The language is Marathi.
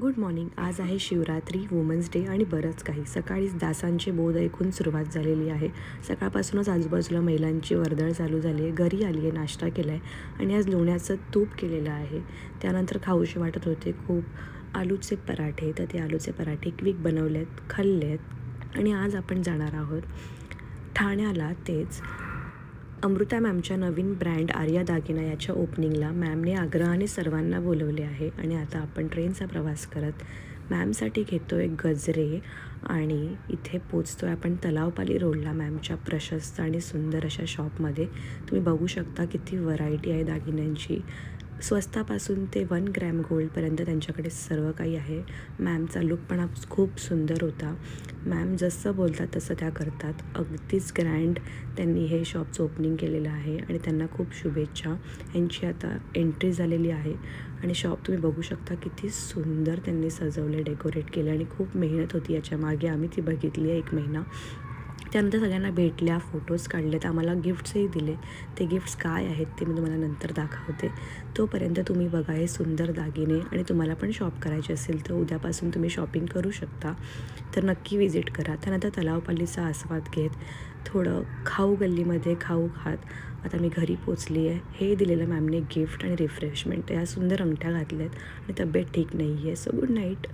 गुड मॉर्निंग आज आहे शिवरात्री वुमन्स डे आणि बरंच काही. सकाळीच दासांचे बोध ऐकून सुरुवात झालेली आहे. सकाळपासूनच आजूबाजूला महिलांची वर्दळ चालू झाली आहे. घरी आली आहे नाश्ता केला आहे आणि आज लोण्याचं तूप केलेलं आहे. त्यानंतर खाऊशी वाटत होते. खूप आलूचे पराठे. तर ते आलूचे पराठे क्विक बनवले आहेत खाल्ले आहेत आणि आज आपण जाणार आहोत ठाण्याला. तेच अमृता मॅमच्या नवीन ब्रँड आर्या दागिना याच्या ओपनिंगला मॅमने आग्रहाने सर्वांना बोलवले आहे आणि आता आपण ट्रेनचा प्रवास करत मॅमसाठी घेतो आहे गजरे आणि इथे पोचतो आहे आपण तलावपाली रोडला मॅमच्या प्रशस्त आणि सुंदर अशा शॉपमध्ये. तुम्ही बघू शकता किती व्हरायटी आहे दागिन्यांची. स्वस्तापासून ते वन ग्रॅम गोल्डपर्यंत त्यांच्याकडे सर्व काही आहे. मॅमचा लुक पण हा खूप सुंदर होता. मॅम जसं बोलतात तसं त्या करतात. अगदीच ग्रँड त्यांनी हे शॉपचं ओपनिंग केलेलं आहे आणि त्यांना खूप शुभेच्छा. यांची आता एंट्री झालेली आहे आणि शॉप तुम्ही बघू शकता किती सुंदर त्यांनी सजवले डेकोरेट केले आणि खूप मेहनत होती याच्या मागे. आम्ही ती बघितली आहे एक महिना. त्यानंतर सगळ्यांना भेटल्या फोटोज काढलेत आम्हाला गिफ्ट्सही दिले. ते गिफ्ट्स काय आहेत ते मी तुम्हाला नंतर दाखवते. तोपर्यंत तुम्ही बघा हे सुंदर दागिने आणि तुम्हाला पण शॉप करायचे असेल तर उद्यापासून तुम्ही शॉपिंग करू शकता. तर नक्की विजिट करा. त्यानंतर तलावपालीचा आस्वाद घेत थोडं खाऊ गल्लीमध्ये खाऊ खात आता मी घरी पोचली आहे. हे दिलेलं मॅमने गिफ्ट आणि रिफ्रेशमेंट या सुंदर अंगठ्या घातल्या आहेत आणि तब्येत ठीक नाही आहे सो गुड नाईट